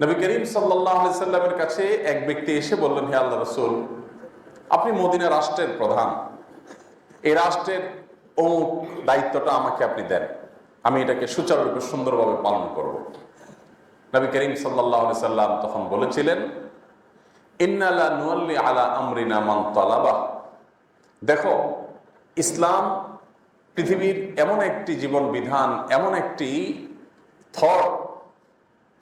নবী করিম সাল্লাহ সাল্লামের কাছে এক ব্যক্তি এসে বললেন, হে আল্লাহ রসুল, আপনি মদিনা রাষ্ট্রের প্রধান। এই রাষ্ট্রের অমুক দায়িত্বটা আমাকে আপনি দেন। আমি এটাকে সুচারুরূপে সুন্দরভাবে পালন করব। নবী করিম সাল্লাহ সাল্লাম তখন বলেছিলেন ইন্নালা নুয়াল্লি আলা আমরিনা মান দেখো, ইসলাম পৃথিবীর এমন একটি জীবন বিধান, এমন একটি থট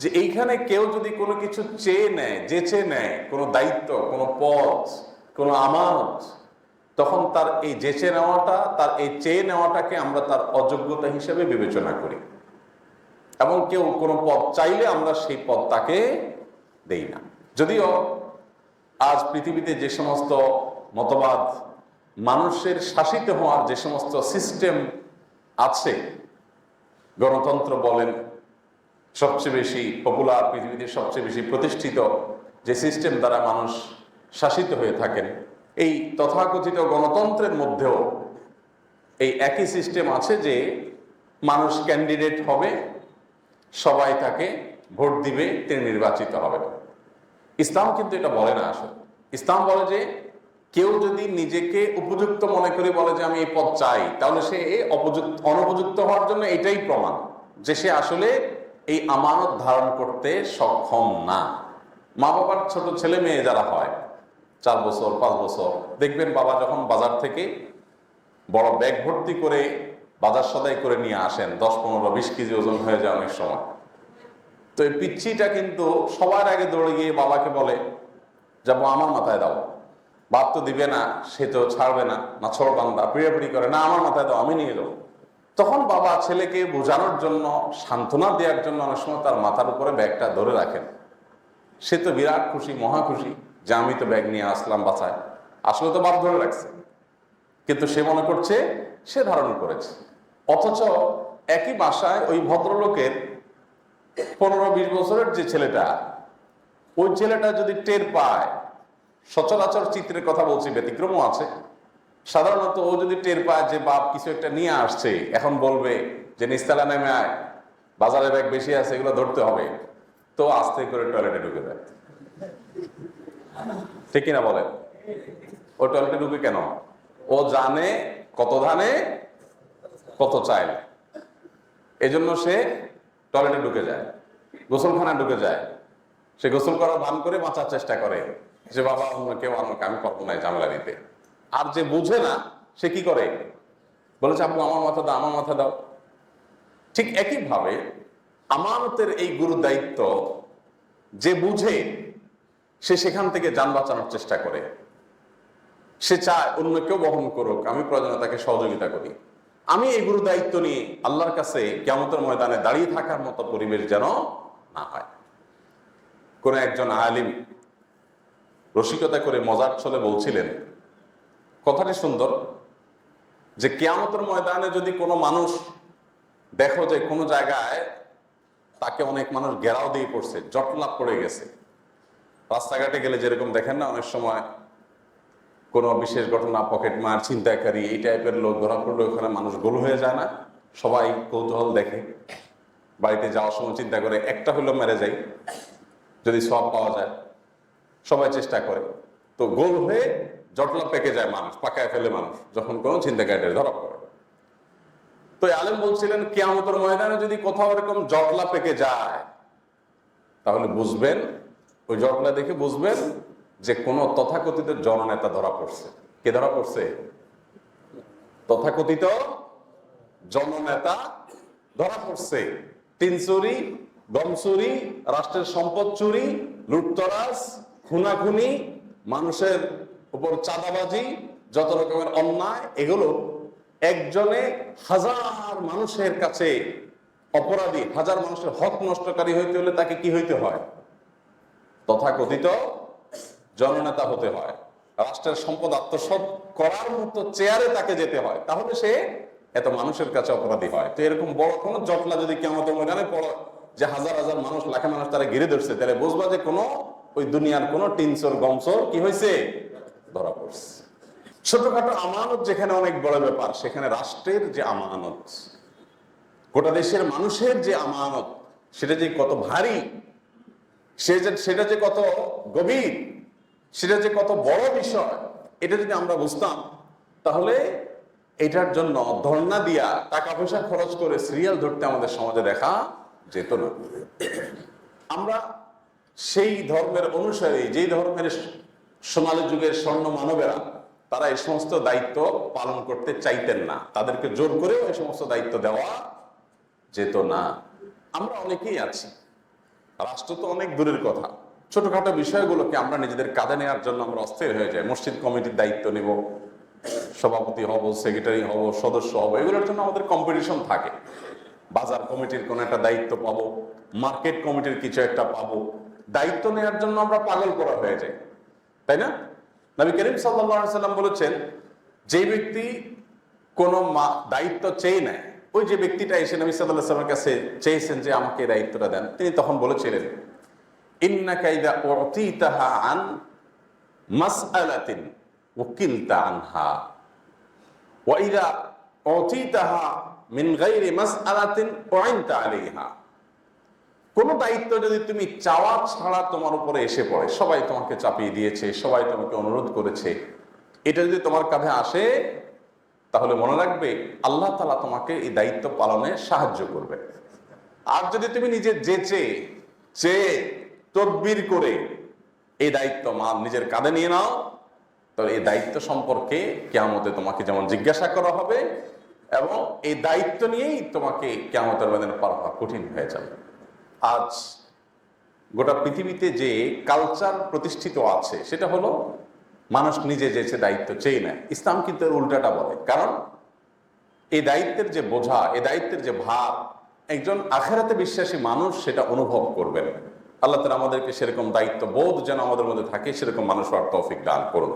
যে এইখানে কেউ যদি কোনো কিছু চেয়ে নেয়, যেচে নেয়, কোনো দায়িত্ব, কোনো পদ কোনো আমানত, তখন তার এই যেচে নেওয়াটা, তার এই চেয়ে নেওয়াটাকে আমরা তার অযোগ্যতা হিসেবে বিবেচনা করি। এবং কেউ কোনো পদ চাইলে আমরা সেই পদ তাকে দেই না। যদিও আজ পৃথিবীতে যে সমস্ত মতবাদ মানুষের শাসিত হওয়ার যে সমস্ত সিস্টেম আছে, গণতন্ত্র বলেন সবচেয়ে বেশি পপুলার পৃথিবীতে সবচেয়ে বেশি প্রতিষ্ঠিত যে সিস্টেম দ্বারা মানুষ শাসিত হয়ে থাকেন, এই তথাকথিত গণতন্ত্রের মধ্যেও এই একই সিস্টেম আছে যে মানুষ ক্যান্ডিডেট হবে, সবাই তাকে ভোট দিবে, তিনি নির্বাচিত হবেন। ইসলাম কিন্তু এটা বলে না আসলে। ইসলাম বলে যে কেউ যদি নিজেকে উপযুক্ত মনে করে বলে যে আমি এই পদ চাই, তাহলে সে অপযুক্ত, অনুপযুক্ত হওয়ার জন্য এটাই প্রমাণ যে সে আসলে এই আমানত ধারণ করতে সক্ষম না। মা বাবার ছোট ছেলে মেয়ে যারা হয়, চার বছর, পাঁচ বছর, দেখবেন বাবা যখন বাজার থেকে বড় ব্যাগ ভর্তি করে বাজার সদাই করে নিয়ে আসেন, দশ, পনেরো, বিশ কেজি ওজন হয়ে যায় অনেক সময়। তো এই পিচ্ছিটা কিন্তু সবার আগে দৌড়ে গিয়ে বাবাকে বলে, যাব আমার মাথায় দাও। বাপ তো দিবে না, সে তো ছাড়বে না না ছোড় বান্দা, পিড়াপিড়ি করে, না আমার মাথায় দাও, আমি নিয়ে যাব। তখন বাবা ছেলেকে বোঝানোর জন্য, সান্ত্বনা দেওয়ার জন্য অনেক সময় তার মাথার উপরে ব্যাগটা ধরে রাখেন। সে তো বিরাট খুশি, মহা খুশি যে আমি তো ব্যাগ নিয়ে আসলাম বাসায়। আসলে তো বাপ ধরে রাখছে। কিন্তু সে মনে করছে, সে ধারণ করেছে। অথচ একই বাসায় ওই ভদ্রলোকের পনেরো বিশ বছরের যে ছেলেটা, ওই ছেলেটা যদি টের পায়, সচরাচর চিত্রের কথা বলছি, ব্যতিক্রমও আছে। সাধারণত ও যদি টের পায় যে বাপ কিছু একটা নিয়ে আসছে, এখন বলবে যে নিস্তালা নেমে আয়, বাজারে ব্যাগ বেশি আছে, এগুলো ধরতে হবে। তো আস্তে করে টয়লেটে ঢুকে যায়। ঠিক কিনা বলে? ও টয়লেটে ঢুকে কেন? ও জানে কত ধানে, কত চাইল এজন্য সে টয়লেটে ঢুকে যায়, গোসলখানায় ঢুকে যায়। সে গোসল করার ভান করে বাঁচার চেষ্টা করে। যে বাবা, অন্য কেউ আমাকে, আমি পারব না ঝামেলা দিতে আর যে বুঝে না, সে কি করে? বলেছে আপু আমার মাথা দাও, আমার মাথা দাও। ঠিক একইভাবে আমানতের এই গুরু দায়িত্ব যে বুঝে, সে সেখান থেকে যান বাঁচানোর চেষ্টা করে। সে চায় অন্য কেউ বহন করুক, আমি প্রয়োজনে তাকে সহযোগিতা করি। আমি এই গুরু দায়িত্ব নিয়ে আল্লাহর কাছে কেমতের ময়দানে দাঁড়িয়ে থাকার মতো পরিবেশ যেন না হয়। কোন একজন আলিম রসিকতা করে মজার ছলে বলছিলেন কথাটি সুন্দর যে কেয়ামতের ময়দানে যদি কোনো মানুষ দেখো যে কোনো জায়গায় তাকে অনেক মানুষ ঘেরাও দিয়ে পড়ছে জটলাপ পড়ে গেছে। রাস্তাঘাটে গেলে যেরকম দেখেন না, অনেক সময় কোনো বিশেষ ঘটনা, পকেট মার, ছিনতাইকারী, এই টাইপের লোক ধরা পড়লে ওখানে মানুষ গোল হয়ে যায় না। সবাই কৌতূহল দেখে। বাড়িতে যাওয়ার সময় চিন্তা করে, একটা হলেও মেরে যাই, যদি সব পাওয়া যায়। সবাই চেষ্টা করে। তো গোল হয়ে জটলা পেকে যায় মানুষ, পাকায় ফেলে মানুষ, যখন কোনো ছিনতাইকারীদের ধরা পড়ে তো আলেম বলছিলেন, কেয়ামতের ময়দানে যদি কোথাও এরকম জটলা পেকে যায়, তাহলে বুঝবেন, ওই জটলা দেখে বুঝবেন যে কোন তথাকথিত জননেতা ধরা পড়ছে। কে ধরা পড়ছে? তথাকথিত জননেতা ধরা পড়ছে। তিন চুরি, গম চুরি, রাষ্ট্রের সম্পদ চুরি, লুটতরাজ, খুনাখুনি, মানুষের উপর চাঁদাবাজি, যত রকমের অন্যায়, এগুলো একজনে হাজার মানুষের কাছে অপরাধী, হাজার মানুষের হক নষ্টকারী হইতে হলে তাকে কি হইতে হয়? তথাকথিত জননেতা হতে হয়। রাষ্ট্রের সম্পদ আত্মসাৎ করার মতো চেয়ারে তাকে যেতে হয়। তাহলে সে এত মানুষের কাছে অপরাধী হয়। তো এরকম বড় কোনো জটলা যদি কেমন ময়দানে পড়ো যে হাজার হাজার মানুষ, লাখে মানুষ তারা ঘিরে ধরছে, তাহলে বুঝবা যে কোনো ওই দুনিয়ার কোনো টিনসর, গমসর কি হয়েছে ধরা পড়ছে। ছোটখাটো আমানত যেখানে অনেক বড় ব্যাপার, সেখানে রাষ্ট্রের যে আমানত, গোটা দেশের মানুষের যে আমানত, সেটা যে কত ভারী, সে যে সেটা যে কত গভীর, সেটা যে কত বড় বিষয়, এটা যদি আমরা বুঝতাম, তাহলে এটার জন্য ধর্ণা দিয়া টাকা পয়সা খরচ করে সিরিয়াল ধরতে আমাদের সমাজে দেখা যেত না। আমরা সেই ধর্মের অনুসারে, যেই ধর্মের সোনালী যুগের স্বর্ণ মানবেরা, তারা এই সমস্ত দায়িত্ব পালন করতে চাইতেন না। তাদেরকে জোর করেও এই সমস্ত দায়িত্ব দেওয়া যেত না। আমরা অনেকেই আছি। রাষ্ট্র তো অনেক দূরের কথা। ছোটখাটো বিষয়গুলোকে আমরা নিজেদের কাঁধে নেওয়ার জন্য আমরা অস্থির হয়ে যাই। মসজিদ কমিটির দায়িত্ব নেব, সভাপতি হব, সেক্রেটারি হব, সদস্য হব, এগুলোর জন্য আমাদের কম্পিটিশন থাকে। বাজার কমিটির কোনো একটা দায়িত্ব পাবো, মার্কেট কমিটির কিছু একটা পাবো। দায়িত্ব নেওয়ার জন্য আমরা পাগল করা হয়ে যাই। তাই না? নবী করিম সাল্লাহ সাল্লাম বলেছেন, যে ব্যক্তি কোনো মা- দায়িত্ব চেয়ে নেয়, ওই যে ব্যক্তিটা এসে নবী সাল্লাহ সাল্লামের কাছে চেয়েছেন যে আমাকে দায়িত্বটা দেন, তিনি তখন বলেছিলেন, ইন্নাকা ইদা উতিতাহা আন মাসআলাতিন ওকিলতা আনহা, ওয়া ইদা উতিতাহা মিন গায়রি মাসআলাতিন উইনতা আলাইহা। কোন দায়িত্ব যদি তুমি চাওয়া ছাড়া তোমার উপরে এসে পড়ে, সবাই তোমাকে চাপিয়ে দিয়েছে, সবাই তোমাকে অনুরোধ করেছে, এটা যদি তোমার কাঁধে আসে, তাহলে মনে রাখবে আল্লাহ তালা তোমাকে এই দায়িত্ব পালনে সাহায্য করবে। আর যদি তুমি নিজে যেচে চেয়ে তদবির করে এই দায়িত্ব মা নিজের কাঁধে নিয়ে নাও, তাহলে এই দায়িত্ব সম্পর্কে কেয়ামতে তোমাকে যেমন জিজ্ঞাসা করা হবে, এবং এই দায়িত্ব নিয়েই তোমাকে কেয়ামতের ময়দানে পার হওয়া কঠিন হয়ে যাবে। আজ গোটা পৃথিবীতে যে কালচার প্রতিষ্ঠিত আছে, সেটা হলো মানুষ নিজে যেছে দায়িত্ব চেয়ে নেয়। ইসলাম কিন্তু এর উল্টাটা বলে। কারণ এই দায়িত্বের যে বোঝা এই দায়িত্বের যে ভাব, একজন আখেরাতে বিশ্বাসী মানুষ সেটা অনুভব করবেন। আল্লাহ তালা আমাদেরকে সেরকম দায়িত্ব বোধ যেন আমাদের মধ্যে থাকে, সেরকম মানুষ হওয়ার তৌফিক দান করুন।